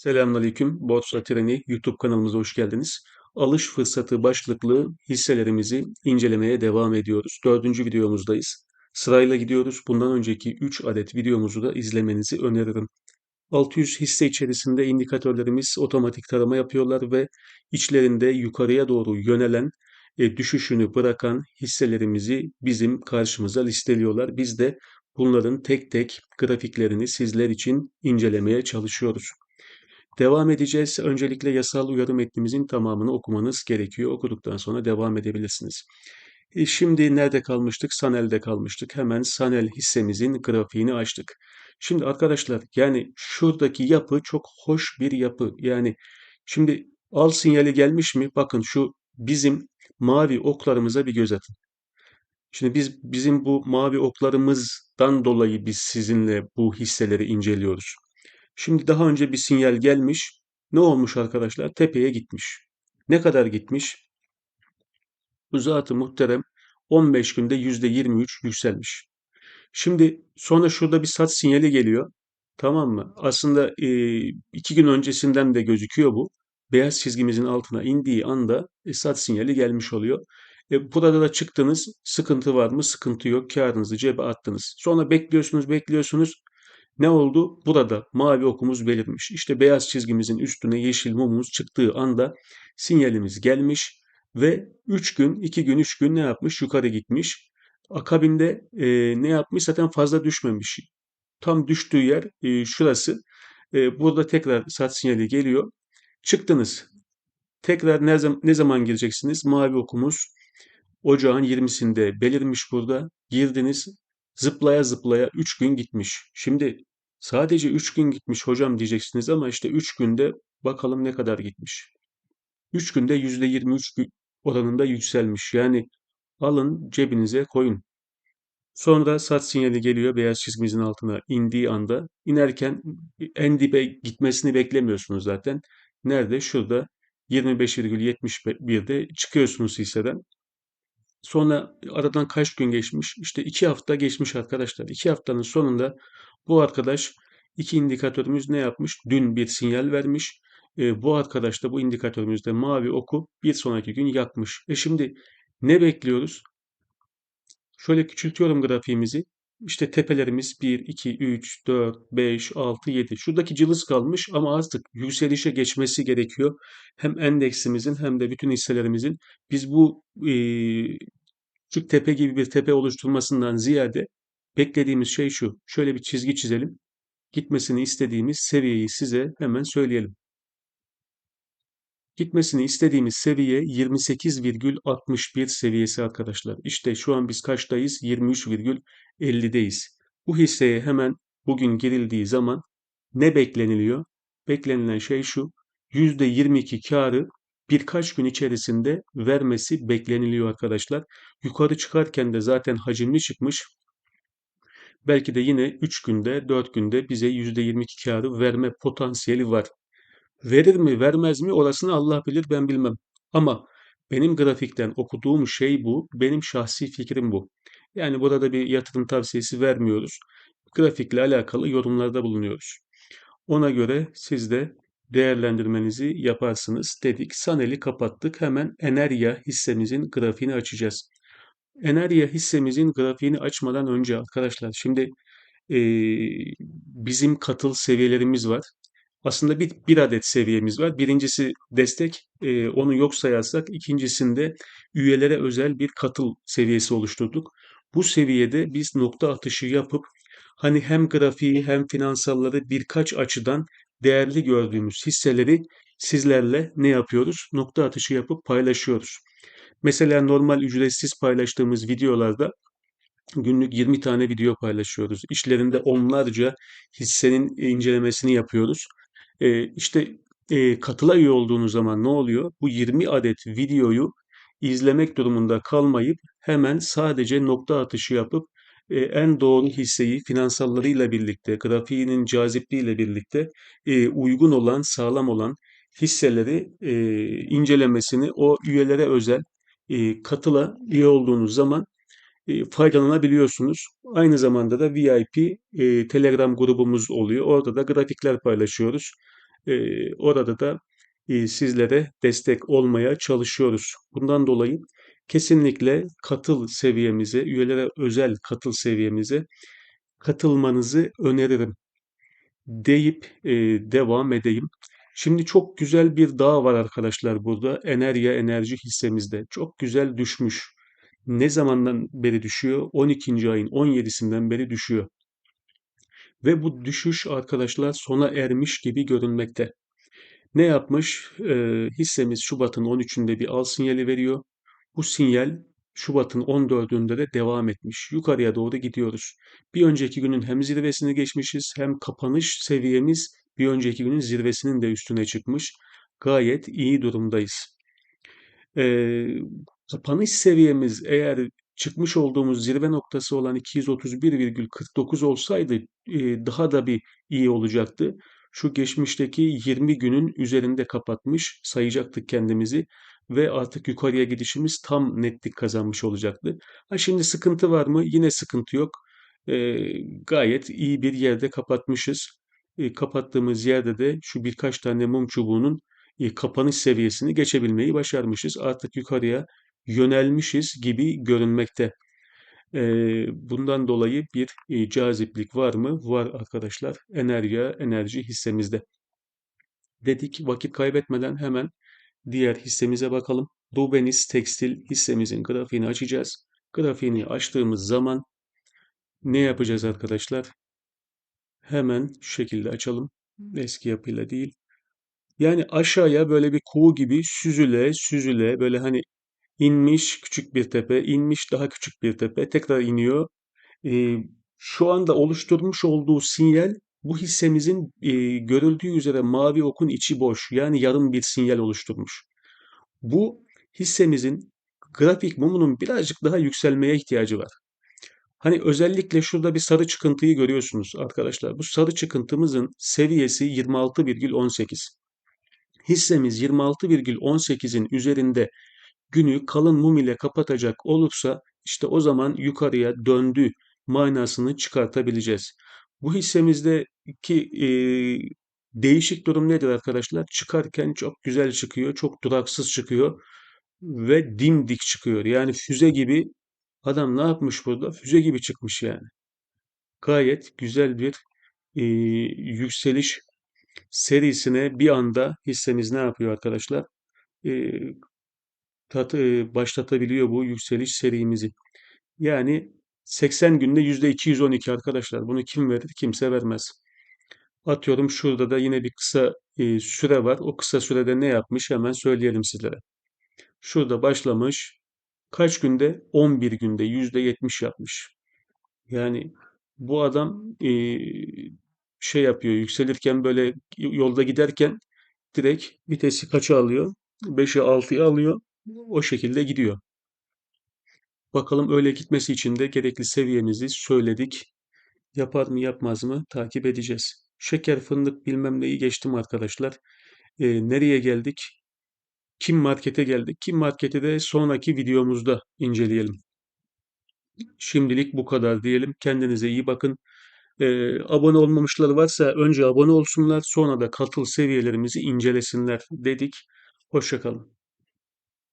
Selamünaleyküm. Borsa Treni YouTube kanalımıza hoş geldiniz. Alış fırsatı başlıklı hisselerimizi incelemeye devam ediyoruz. Dördüncü videomuzdayız. Sırayla gidiyoruz. Bundan önceki 3 adet videomuzu da izlemenizi öneririm. 600 hisse içerisinde indikatörlerimiz otomatik tarama yapıyorlar ve içlerinde yukarıya doğru yönelen e, düşüşünü bırakan hisselerimizi bizim karşımıza listeliyorlar. Biz de bunların tek tek grafiklerini sizler için incelemeye çalışıyoruz. Devam edeceğiz. Öncelikle yasal uyarı metnimizin tamamını okumanız gerekiyor. Okuduktan sonra devam edebilirsiniz. E şimdi nerede kalmıştık? Sanel'de kalmıştık. Hemen Sanel hissemizin grafiğini açtık. Şimdi arkadaşlar yani şuradaki yapı çok hoş bir yapı. Yani şimdi al sinyali gelmiş mi? Bakın şu bizim mavi oklarımıza bir göz atın. Şimdi biz bizim bu mavi oklarımızdan dolayı biz sizinle bu hisseleri inceliyoruz. Şimdi daha önce bir sinyal gelmiş. Ne olmuş arkadaşlar? Tepeye gitmiş. Ne kadar gitmiş? Bu zatı muhterem 15 günde %23 yükselmiş. Şimdi sonra şurada bir sat sinyali geliyor. Tamam mı? Aslında e, iki gün öncesinden de gözüküyor bu. Beyaz çizgimizin altına indiği anda e, sat sinyali gelmiş oluyor. E, burada da çıktınız. Sıkıntı var mı? Sıkıntı yok. Kârınızı cebe attınız. Sonra bekliyorsunuz, bekliyorsunuz. Ne oldu? Burada mavi okumuz belirmiş. İşte beyaz çizgimizin üstüne yeşil mumumuz çıktığı anda sinyalimiz gelmiş ve 3 gün, 2 gün, 3 gün ne yapmış? Yukarı gitmiş. Akabinde e, ne yapmış? Zaten fazla düşmemiş. Tam düştüğü yer e, şurası. E, burada tekrar sat sinyali geliyor. Çıktınız. Tekrar ne zaman, ne zaman gireceksiniz? Mavi okumuz ocağın 20'sinde belirmiş burada. Girdiniz. Zıplaya zıplaya 3 gün gitmiş. Şimdi sadece 3 gün gitmiş hocam diyeceksiniz ama işte 3 günde bakalım ne kadar gitmiş. 3 günde %23 oranında yükselmiş. Yani alın cebinize koyun. Sonra sat sinyali geliyor beyaz çizgimizin altına indiği anda. inerken en dibe gitmesini beklemiyorsunuz zaten. Nerede? Şurada 25,71'de çıkıyorsunuz hisseden. Sonra aradan kaç gün geçmiş? İşte iki hafta geçmiş arkadaşlar. İki haftanın sonunda bu arkadaş iki indikatörümüz ne yapmış? Dün bir sinyal vermiş. E, bu arkadaş da bu indikatörümüzde mavi oku bir sonraki gün yakmış. E şimdi ne bekliyoruz? Şöyle küçültüyorum grafiğimizi. İşte tepelerimiz 1, 2, 3, 4, 5, 6, 7. Şuradaki cılız kalmış ama artık yükselişe geçmesi gerekiyor. Hem endeksimizin hem de bütün hisselerimizin. Biz bu e, küçük tepe gibi bir tepe oluşturmasından ziyade beklediğimiz şey şu. Şöyle bir çizgi çizelim. Gitmesini istediğimiz seviyeyi size hemen söyleyelim. Gitmesini istediğimiz seviye 28,61 seviyesi arkadaşlar. İşte şu an biz kaçtayız? 23,50'deyiz. Bu hisseye hemen bugün girildiği zaman ne bekleniliyor? Beklenilen şey şu. %22 karı birkaç gün içerisinde vermesi bekleniliyor arkadaşlar. Yukarı çıkarken de zaten hacimli çıkmış. Belki de yine 3 günde 4 günde bize %22 karı verme potansiyeli var. Verir mi vermez mi orasını Allah bilir ben bilmem. Ama benim grafikten okuduğum şey bu. Benim şahsi fikrim bu. Yani burada bir yatırım tavsiyesi vermiyoruz. Grafikle alakalı yorumlarda bulunuyoruz. Ona göre siz de değerlendirmenizi yaparsınız dedik. Sanel'i kapattık. Hemen Enerya hissemizin grafiğini açacağız. Enerya hissemizin grafiğini açmadan önce arkadaşlar şimdi e, bizim katıl seviyelerimiz var. Aslında bir, bir adet seviyemiz var. Birincisi destek, e, onu yok sayarsak ikincisinde üyelere özel bir katıl seviyesi oluşturduk. Bu seviyede biz nokta atışı yapıp hani hem grafiği hem finansalları birkaç açıdan değerli gördüğümüz hisseleri sizlerle ne yapıyoruz? Nokta atışı yapıp paylaşıyoruz. Mesela normal ücretsiz paylaştığımız videolarda günlük 20 tane video paylaşıyoruz. İşlerinde onlarca hissenin incelemesini yapıyoruz. Ee, işte e, katıla üye olduğunuz zaman ne oluyor? Bu 20 adet videoyu izlemek durumunda kalmayıp hemen sadece nokta atışı yapıp e, en doğru hisseyi finansallarıyla birlikte, grafiğinin cazipliğiyle birlikte e, uygun olan, sağlam olan hisseleri e, incelemesini o üyelere özel e, katıla üye olduğunuz zaman e, faydalanabiliyorsunuz. Aynı zamanda da VIP e, Telegram grubumuz oluyor. Orada da grafikler paylaşıyoruz. Orada da sizlere destek olmaya çalışıyoruz. Bundan dolayı kesinlikle katıl seviyemize, üyelere özel katıl seviyemize katılmanızı öneririm deyip devam edeyim. Şimdi çok güzel bir dağ var arkadaşlar burada. Enerya enerji hissemizde. Çok güzel düşmüş. Ne zamandan beri düşüyor? 12. ayın 17'sinden beri düşüyor. Ve bu düşüş arkadaşlar sona ermiş gibi görünmekte. Ne yapmış? Ee, hissemiz Şubat'ın 13'ünde bir al sinyali veriyor. Bu sinyal Şubat'ın 14'ünde de devam etmiş. Yukarıya doğru gidiyoruz. Bir önceki günün hem zirvesini geçmişiz hem kapanış seviyemiz bir önceki günün zirvesinin de üstüne çıkmış. Gayet iyi durumdayız. Ee, kapanış seviyemiz eğer çıkmış olduğumuz zirve noktası olan 231,49 olsaydı e, daha da bir iyi olacaktı. Şu geçmişteki 20 günün üzerinde kapatmış sayacaktık kendimizi ve artık yukarıya gidişimiz tam netlik kazanmış olacaktı. Ha şimdi sıkıntı var mı? Yine sıkıntı yok. E, gayet iyi bir yerde kapatmışız. E, kapattığımız yerde de şu birkaç tane mum çubuğunun e, kapanış seviyesini geçebilmeyi başarmışız. Artık yukarıya yönelmişiz gibi görünmekte. E, bundan dolayı bir e, caziplik var mı? Var arkadaşlar. Enerji, enerji hissemizde. Dedik vakit kaybetmeden hemen diğer hissemize bakalım. Rubenis Tekstil hissemizin grafiğini açacağız. Grafiğini açtığımız zaman ne yapacağız arkadaşlar? Hemen şu şekilde açalım. Eski yapıyla değil. Yani aşağıya böyle bir kuğu gibi süzüle süzüle böyle hani inmiş küçük bir tepe, inmiş daha küçük bir tepe, tekrar iniyor. Ee, şu anda oluşturmuş olduğu sinyal bu hissemizin e, görüldüğü üzere mavi okun içi boş yani yarım bir sinyal oluşturmuş. Bu hissemizin grafik mumunun birazcık daha yükselmeye ihtiyacı var. Hani özellikle şurada bir sarı çıkıntıyı görüyorsunuz arkadaşlar. Bu sarı çıkıntımızın seviyesi 26,18 hissemiz 26,18'in üzerinde günü kalın mum ile kapatacak olursa işte o zaman yukarıya döndü manasını çıkartabileceğiz. Bu hissemizdeki e, değişik durum nedir arkadaşlar? Çıkarken çok güzel çıkıyor, çok duraksız çıkıyor ve dimdik çıkıyor. Yani füze gibi adam ne yapmış burada? Füze gibi çıkmış yani. Gayet güzel bir e, yükseliş serisine bir anda hissemiz ne yapıyor arkadaşlar? E, tat, e, başlatabiliyor bu yükseliş serimizi. Yani 80 günde %212 arkadaşlar. Bunu kim verir? Kimse vermez. Atıyorum şurada da yine bir kısa e, süre var. O kısa sürede ne yapmış? Hemen söyleyelim sizlere. Şurada başlamış. Kaç günde? 11 günde %70 yapmış. Yani bu adam e, şey yapıyor yükselirken böyle yolda giderken direkt vitesi kaça alıyor? 5'e 6'ya alıyor. O şekilde gidiyor. Bakalım öyle gitmesi için de gerekli seviyemizi söyledik. Yapar mı yapmaz mı takip edeceğiz. Şeker, fındık bilmem neyi geçtim arkadaşlar. Ee, nereye geldik? Kim Market'e geldik. Kim Market'i de sonraki videomuzda inceleyelim. Şimdilik bu kadar diyelim. Kendinize iyi bakın. Ee, abone olmamışlar varsa önce abone olsunlar, sonra da katıl seviyelerimizi incelesinler dedik. Hoşçakalın.